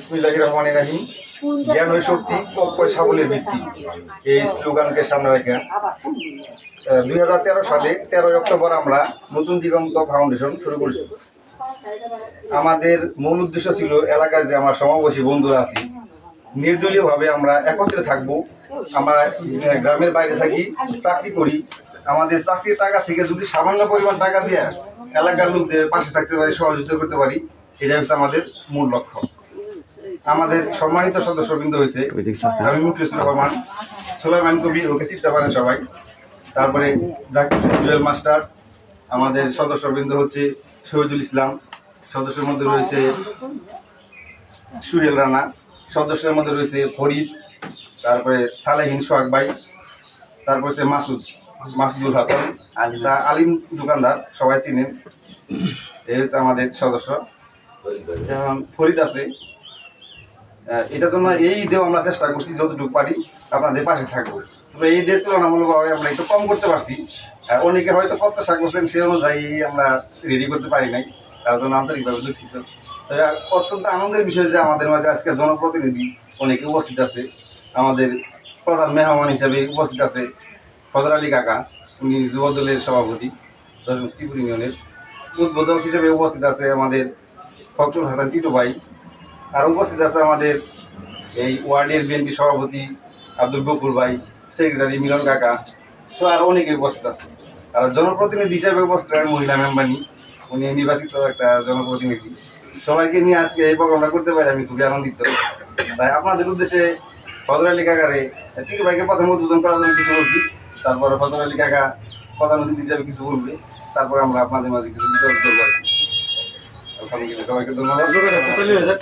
বিসমিল্লাহ রহমান রাহিম জ্ঞান ও শক্তি সাবলের ভিত্তি। এই স্লোগানকে সামনে রেখে দুই হাজার তেরো সালে তেরোই অক্টোবর আমরা নতুন দিগন্ত ফাউন্ডেশন শুরু করেছি। আমাদের মূল উদ্দেশ্য ছিল এলাকায় যে আমার সমাবেশী বন্ধুরা আছি, নির্দলীয়ভাবে আমরা একত্রে থাকব। আমরা গ্রামের বাইরে থাকি, চাকরি করি। আমাদের চাকরির টাকা থেকে যদি সামান্য পরিমাণ টাকা দিয়ে এলাকার লোকদের পাশে থাকতে পারি, সহযোগিতা করতে পারি এটা হচ্ছে আমাদের মূল লক্ষ্য। আমাদের সম্মানিত সদস্যবৃন্দ হয়েছে আমি মুখলিসুর রহমান সুলাইমান কবির ওকে চিনতে পারেন সবাই। তারপরে জাকির জুয়েল মাস্টার আমাদের সদস্যবৃন্দ হচ্ছে শহীদুল ইসলাম সদস্যের মধ্যে রয়েছে সুহেল রানা সদস্যের মধ্যে রয়েছে ফরিদ তারপরে সালেহিন সোহাগ ভাই তারপর হচ্ছে মাসুদ মাসুদুল হাসান তা আলিম দোকানদার সবাই চিনেন। এই হচ্ছে আমাদের সদস্য। যেমন ফরিদ আছে। এটার জন্য এই ঈদেও আমরা চেষ্টা করছি যতটুকু পারি আপনাদের পাশে থাকব। তবে এই ঈদের তুলনামূলকভাবে আমরা একটু কম করতে পারছি। আর অনেকে হয়তো প্রত্যাশা করছেন সে অনুযায়ী আমরা রেডি করতে পারি নাই। তার জন্য আন্তরিকভাবে দুঃখিত। তবে অত্যন্ত আনন্দের বিষয় যে আমাদের মাঝে আজকে জনপ্রতিনিধি অনেকে উপস্থিত আছে। আমাদের প্রধান মেহমান হিসেবে উপস্থিত আছে ফজর আলী কাকা, উনি যুব দলের সভাপতি দশম ইউনিয়নের উদ্বোধক হিসেবে উপস্থিত আছে আমাদের ফখরুল হাসান টিটু ভাই আর উপস্থিত আছে আমাদের এই ওয়ার্ডের বিএনপি সভাপতি আব্দুল গফুর ভাই, সেক্রেটারি মিলন কাকা, তো আর অনেকে উপস্থিত আছে। আর জনপ্রতিনিধি হিসাবে উপস্থিত মহিলা মেম্বানি উনি নির্বাচিত একটা জনপ্রতিনিধি। সবাইকে নিয়ে আজকে এই প্রোগ্রামটা করতে পারি, আমি খুবই আনন্দিত। তাই আপনাদের উদ্দেশ্যে ফজর আলী কাকারে টিকু ভাইকে প্রথম উদ্বোধন করার জন্য কিছু বলছি, তারপরে ফজর আলী কাকা প্রধান অতিথি হিসাবে কিছু বলবে, তারপরে আমরা আপনাদের মাঝে কিছু বিতরণ করব। আলহামদুলিল্লাহ সবাইকে ধন্যবাদ